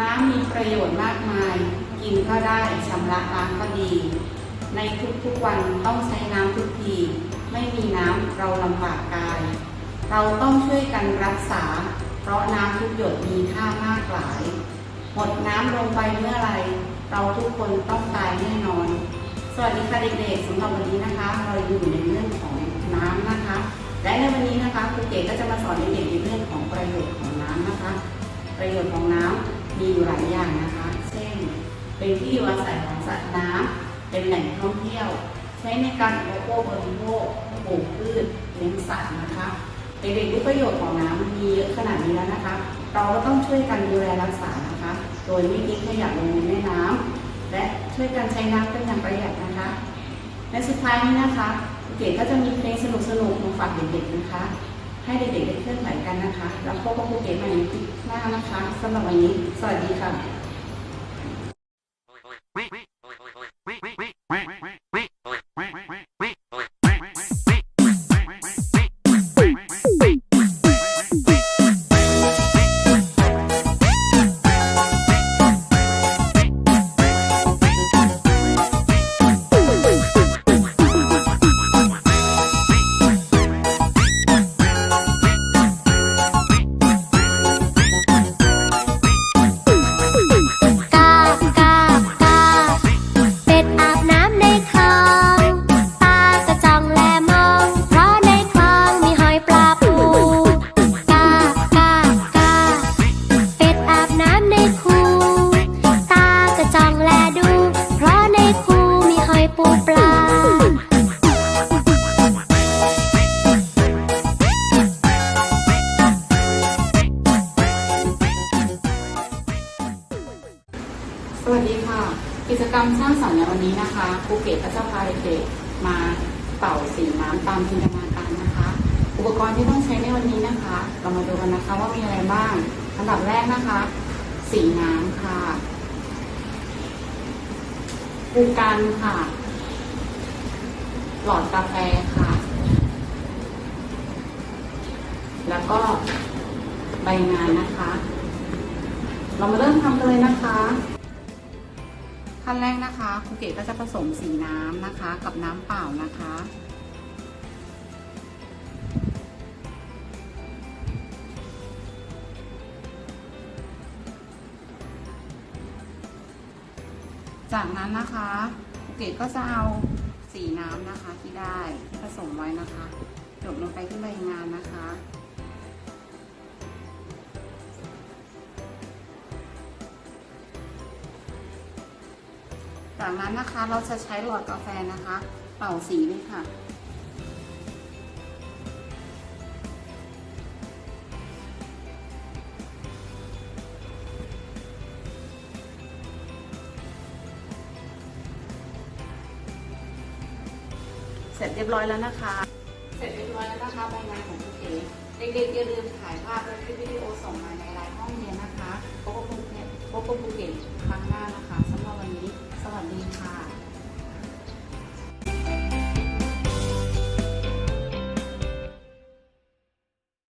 น้ำมีประโยชน์มากมาย กินก็ได้ชำระล้างก็ดี ในทุกๆวันต้องใช้น้ำทุกที ไม่มีน้ำเราลำบากกาย เราต้องช่วยกันรักษา เพราะน้ำทุกหยดมีค่ามากหลาย หมดน้ำลงไปเมื่อไร เราทุกคนต้องตายแน่นอน สวัสดีค่ะเด็กๆสำหรับวันนี้นะคะ เราอยู่ในเรื่องของน้ำนะคะ และในวันนี้นะคะครูเก๋ก็จะมาสอนเด็กๆในเรื่องของประโยชน์ของน้ำนะคะ ประโยชน์ของน้ำ มีอยู่หลายอย่างนะคะ เช่น เป็นที่อยู่อาศัยของสัตว์น้ำเป็นแหล่งท่องเที่ยว ใช้ในการอุปโภคบริโภคปลูกพืชเลี้ยงสัตว์นะคะเด็กๆรู้ประโยชน์ของน้ำมีเยอะขนาดนี้แล้วนะคะ เราก็ต้องช่วยกันดูแลรักษานะคะ โดยไม่ทิ้งขยะลงในแม่น้ำและช่วยกันใช้น้ำเป็นอย่างประหยัดนะคะ และสุดท้ายนี้นะคะครูเก๋ก็จะมีเพลงสนุกๆมาฝากเด็กๆนะคะ ให้เด็กๆได้เคลื่อนไหวกันนะคะ แล้วพบกับครูเก๋ใหม่ในคลิป นะคะสำหรับวันนี้ สวัสดีค่ะ ปูปลา สวัสดีค่ะ กิจกรรมสร้างสรรค์ในวันนี้นะคะครูเก๋ก็จะพาเด็กๆมาเป่าสีน้ำตามจินตนาการนะคะ อุปกรณ์ที่ต้องใช้ในวันนี้นะคะ เรามาดูกันนะคะว่ามีอะไรบ้างอันดับแรกนะคะ สีน้ำค่ะปูกันค่ะ หลอดกาแฟค่ะ แล้วก็ใบงานนะคะ เรามาเริ่มทำกันเลยนะคะ ขั้นแรกนะคะครูเกดก็จะผสมสีน้ำนะคะ กับน้ำเปล่านะคะจากนั้นนะคะครูเกดก็จะเอา สีน้ำนะคะที่ได้ที่ผสมไว้นะคะหยดลงไปที่ใบงานนะคะ จากนั้นนะคะเราจะใช้หลอดกาแฟนะคะ เป่าสีเลยค่ะ สร็จเรียบร้อยแล้วนะคะ เสร็จเรียบร้อยแล้วนะคะใบงานของคุณเก๋เด็กๆอย่าลืมถ่ายภาพและคลิปวิดีโอส่งมาในไลน์ห้องเรียนนะคะพบกับคุณเก๋พบกับคุณเก๋ครั้ง